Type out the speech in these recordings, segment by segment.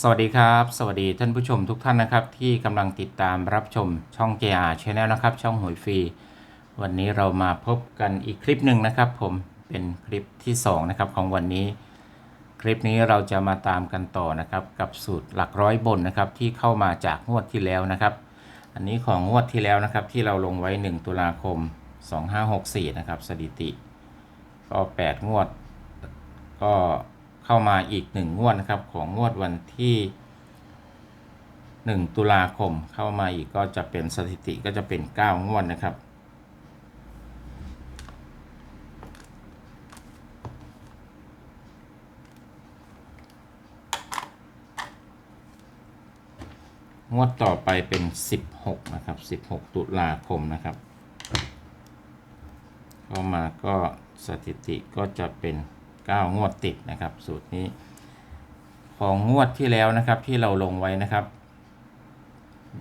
สวัสดีครับ สวัสดีท่านผู้ชมทุกท่านนะครับที่กำลังติดตามรับชมช่อง JR Channel นะครับช่องหวยฟรี วันนี้เรามาพบกันอีกคลิปหนึ่งนะครับ ผมเป็นคลิปที่2นะครับของวันนี้ คลิปนี้เราจะมาตามกันต่อนะครับกับสูตรหลักร้อยบนนะครับที่เข้ามาจากงวดที่แล้วนะครับ อันนี้ของงวดที่แล้วนะครับที่เราลงไว้ 1 ตุลาคม 2564นะครับสถิติ ก็ 8 งวดก็ เข้ามาอีก 1 งวดนะครับของงวดวันที่ 1 ตุลาคมเข้ามาอีกก็จะเป็นสถิติก็จะเป็น 9 งวดนะครับ งวดต่อไปเป็น 16 นะครับ 16 ตุลาคมนะครับ เข้ามาก็สถิติก็จะเป็น 9 งวดติดนะครับ สูตรนี้ ของงวดที่แล้วนะครับที่เราลงไว้นะครับ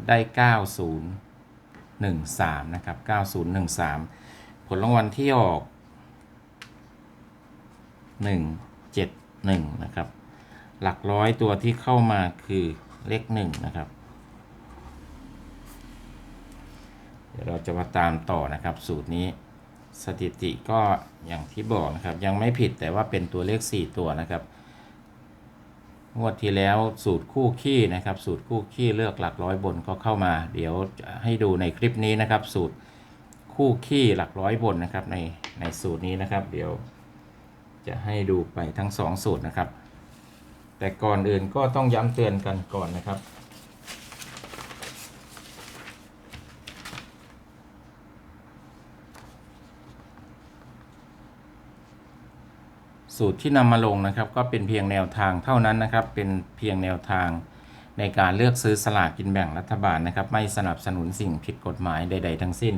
ได้ 9013 นะครับ 9013 ผลรางวัลที่ออก 171 นะครับ หลักร้อยตัวที่เข้ามาคือเลข1นะครับเดี๋ยวเราจะมาตามต่อนะครับสูตรนี้ สถิติก็อย่างที่บอกนะครับ ยังไม่ผิดแต่ว่าเป็นตัวเลข 4 ตัวนะครับงวดที่แล้วสูตรคู่ขี้นะครับ สูตรคู่ขี้เลือกหลักร้อยบนก็เข้ามา เดี๋ยวจะให้ดูในคลิปนี้นะครับ สูตรคู่ขี้หลักร้อยบนนะครับ ในในสูตรนี้นะครับ เดี๋ยวจะให้ดูไปทั้ง 2 สูตรนะครับ แต่ก่อนอื่นก็ต้องย้ำเตือนกันก่อนนะครับ สูตรที่นำมาลงนะครับ ก็เป็นเพียงแนวทางเท่านั้นนะครับ เป็นเพียงแนวทางในการเลือกซื้อสลากกินแบ่งรัฐบาลนะครับ ไม่สนับสนุนสิ่งผิดกฎหมายใด ๆ ทั้งสิ้น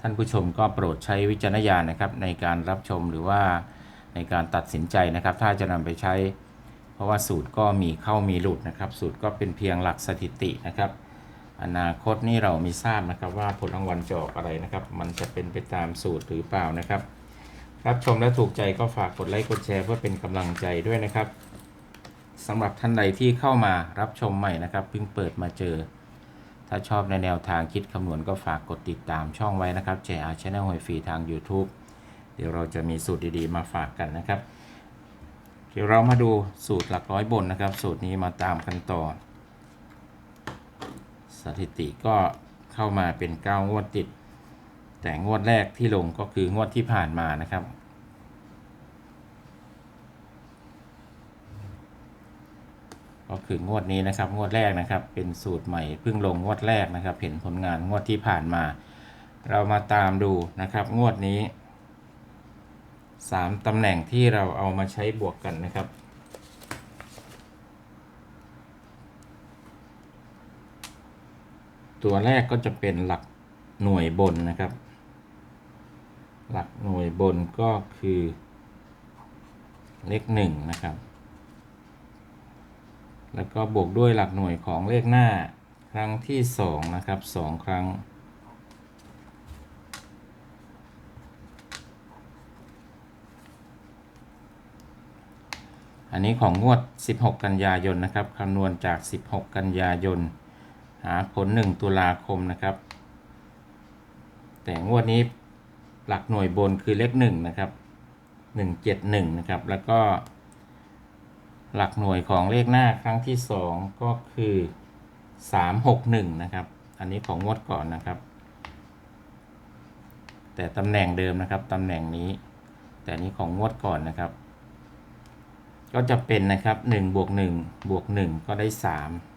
ท่านผู้ชมก็โปรดใช้วิจารณญาณนะครับ ในการรับชมหรือว่าในการตัดสินใจนะครับ ถ้าจะนำไปใช้ เพราะว่าสูตรก็มีเข้ามีหลุดนะครับ สูตรก็เป็นเพียงหลักสถิตินะครับ อนาคตนี่เราไม่ทราบนะครับว่าผลรางวัลจะออกอะไรนะครับ มันจะเป็นไปตามสูตรหรือเปล่านะครับ รับชมและถูกใจก็ฝากกดไลค์กดแชร์เพื่อเป็นกำลังใจด้วยนะครับสำหรับท่านใดที่เข้ามารับชมใหม่นะครับเพิ่งเปิดมาเจอ ถ้าชอบในแนวทางคิดคำนวณก็ฝากกดติดตามช่องไว้นะครับ JR Channel หวยฟรีทาง YouTube เดี๋ยวเราจะมีสูตรดีๆ มาฝากกันนะครับ เดี๋ยวเรามาดูสูตรหลักร้อยบนนะครับ สูตรนี้มาตามกันต่อ สถิติก็เข้ามาเป็น 9 งวดติด แต่งวดแรกที่ลงก็คืองวดที่ผ่านมานะครับ ก็คืองวดนี้นะครับ งวดแรกนะครับ เป็นสูตรใหม่เพิ่งลงงวดแรกนะครับ เห็นผลงานงวดที่ผ่านมา เรามาตามดูนะครับ งวดนี้สามตำแหน่งที่เราเอามาใช้บวกกันนะครับตัวแรกก็จะเป็นหลักหน่วยบนนะครับ หลักหน่วยบนก็คือเลขหนึ่งนะครับ แล้วก็บวกด้วยหลักหน่วยของเลขหน้าครั้งที่สองนะครับสองครั้ง อันนี้ของงวด 16 กันยายนนะครับคำนวณจาก 16 กันยายน หาผล 1 ตุลาคมนะครับ แต่งวดนี้ หลักหน่วยบนคือเลข1นะครับ171นะครับ แล้วก็ หลักหน่วยของเลขหน้าครั้งที่2ก็คือ361นะครับ อันนี้ของงวดก่อนนะครับ แต่ตำแหน่งเดิมนะครับตำแหน่งนี้ แต่นี้ของงวดก่อนนะครับ ก็จะเป็นนะครับ1บวก1บวก1ก็ได้ 3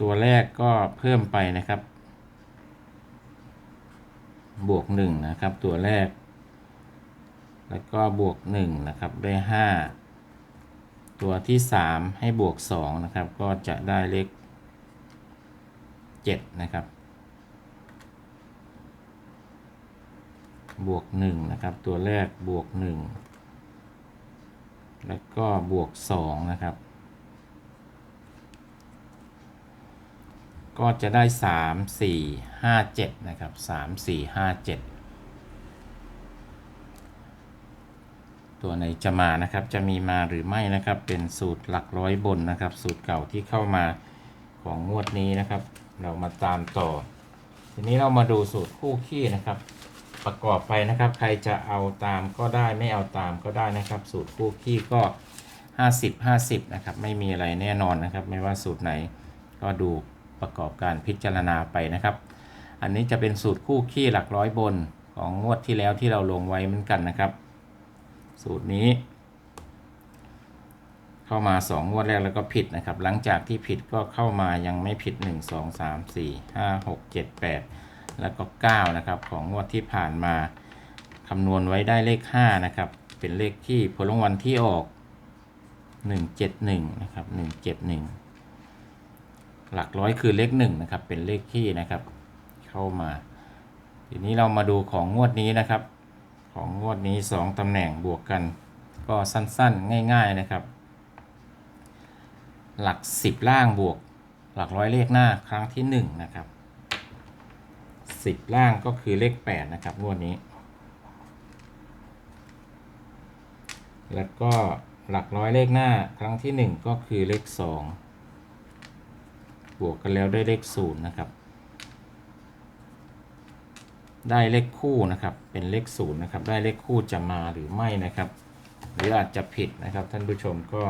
ตัวแรกก็เพิ่มไปนะครับ บวก1นะครับ ตัวแรก แล้วก็บวก1นะครับได้5ตัวที่3ให้บวก2นะครับ ก็จะได้เลข7นะครับ บวก1นะครับ ตัวแรกบวก1แล้วก็บวก2นะครับ ก็จะได้ 3 4 5 7 นะครับ 3 4 5 7 ตัวไหนจะมานะครับ จะมีมาหรือไม่นะครับ เป็นสูตรหลักร้อยบนนะครับ สูตรเก่าที่เข้ามาของงวดนี้นะครับ เรามาตามต่อ ทีนี้เรามาดูสูตรคู่ขี้นะครับ ประกอบไปนะครับ ใครจะเอาตามก็ได้ไม่เอาตามก็ได้นะครับ สูตรคู่ขี้ก็ 50 50 นะครับ ไม่มีอะไรแน่นอนนะครับ ไม่ว่าสูตรไหนก็ดู ประกอบการพิจารณาไปนะครับ อันนี้จะเป็นสูตรคู่ขี้หลักร้อยบนของงวดที่แล้วที่เราลงไว้เหมือนกันนะครับ สูตรนี้ เข้ามา 2 งวดแรกแล้วก็ผิดนะครับ หลังจากที่ผิดก็เข้ามายังไม่ผิด 1 2 3 4 5 6 7 8 แล้วก็ 9 นะครับ ของงวดที่ผ่านมาคำนวณไว้ได้เลข 5 นะครับ เป็นเลขที่ผลรางวัลที่ออก 171 นะครับ 171 หลักร้อยคือเลข1นะครับ เป็นเลขที่นะครับ เข้ามา ทีนี้เรามาดูของงวดนี้นะครับ ของงวดนี้ 2ตำแหน่งบวกกัน ก็สั้นๆง่าย ๆนะครับ หลัก 10 ล่างบวก หลักร้อยเลขหน้าครั้งที่1นะครับ10 ล่างก็คือเลข 8 นะครับงวดนี้ แล้วก็หลักร้อยเลขหน้าครั้งที่ 1 ก็คือเลข 2 บวกกันแล้วได้เลข0นะครับ ได้เลขคู่นะครับ เป็นเลข0นะครับ ได้เลขคู่จะมาหรือไม่นะครับ หรืออาจจะผิดนะครับ ท่านผู้ชมก็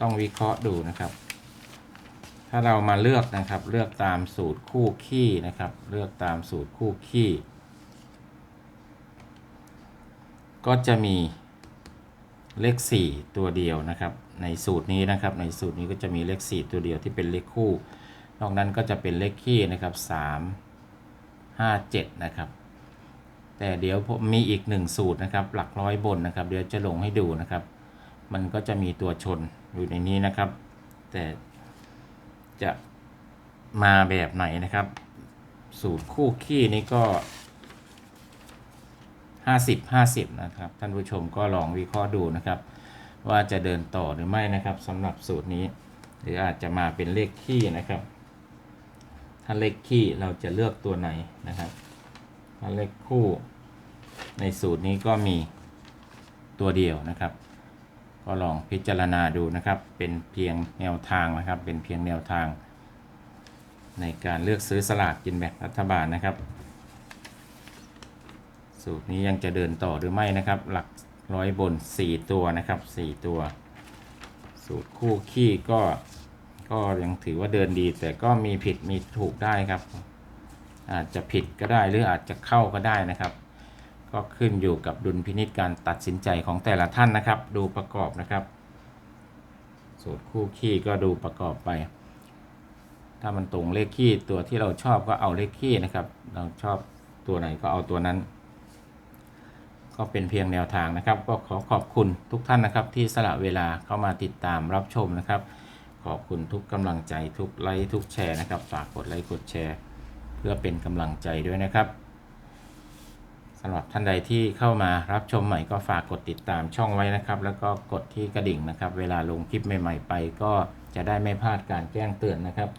ต้องวิเคราะห์ดูนะครับ ถ้าเรามาเลือกนะครับ เลือกตามสูตรคู่ขี้นะครับ เลือกตามสูตรคู่ขี้ก็จะมีเลข 4 ตัวเดียวนะครับ ในสูตรนี้นะครับ ในสูตรนี้ก็จะมีเลข 4 ตัวเดียวที่เป็นเลขคู่ นอกนั้นก็จะเป็นเลขขี้นะครับ 3 5 7 นะครับ แต่เดี๋ยวผมมีอีกหนึ่งสูตรนะครับ หลักร้อยบนนะครับ เดี๋ยวจะลงให้ดูนะครับ มันก็จะมีตัวชนอยู่ในนี้นะครับ แต่จะมาแบบไหนนะครับ สูตรคู่ขี้นี้ก็ 50 50 นะครับ ท่านผู้ชมก็ลองวิเคราะห์ดูนะครับ ว่าจะเดินต่อหรือไม่นะครับสำหรับสูตรนี้ หรืออาจจะมาเป็นเลขขี้นะครับ ถ้าเลขขี้เราจะเลือกตัวไหนนะครับถ้าเลขคู่ในสูตรนี้ก็มีตัวเดียวนะครับ ก็ลองพิจารณาดูนะครับ เป็นเพียงแนวทางนะครับ เป็นเพียงแนวทาง ในการเลือกซื้อสลากกินแบ่งรัฐบาลนะครับ สูตรนี้ยังจะเดินต่อหรือไม่นะครับ หลัก ร้อยบน 4 ตัวนะครับ 4 ตัว สูตรคู่ขี้ก็ก็ยังถือว่าเดินดี แต่ก็มีผิดมีถูกได้ครับ อาจจะผิดก็ได้หรืออาจจะเข้าก็ได้นะครับ ก็ขึ้นอยู่กับดุลพินิจการตัดสินใจของแต่ละท่านนะครับ ดูประกอบนะครับ สูตรคู่ขี้ก็ดูประกอบไป ถ้ามันตรงเลขขี้ตัวที่เราชอบก็เอาเลขขี้นะครับ เราชอบตัวไหนก็เอาตัวนั้น ก็เป็นเพียงแนวทางนะครับ ก็ขอขอบคุณทุกท่านนะครับที่สละเวลาเข้ามาติดตามรับชมนะครับ ขอบคุณทุกกำลังใจทุกไลค์ทุกแชร์นะครับฝากกดไลค์กดแชร์ เพื่อเป็นกำลังใจด้วยนะครับสำหรับท่านใดที่เข้ามารับชมใหม่ก็ฝากกดติดตามช่องไว้นะครับ แล้วก็กดที่กระดิ่งนะครับ เวลาลงคลิปใหม่ ๆ ไป ก็จะได้ไม่พลาดการแจ้งเตือนนะครับ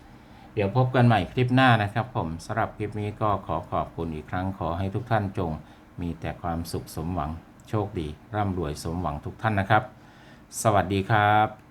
เดี๋ยวพบกันใหม่คลิปหน้านะครับ ผมสำหรับคลิปนี้ก็ขอขอบคุณอีกครั้งขอให้ทุกท่านจง มีแต่ความสุขสมหวังโชคดี ร่ำรวยสมหวังทุกท่านนะครับ สวัสดีครับ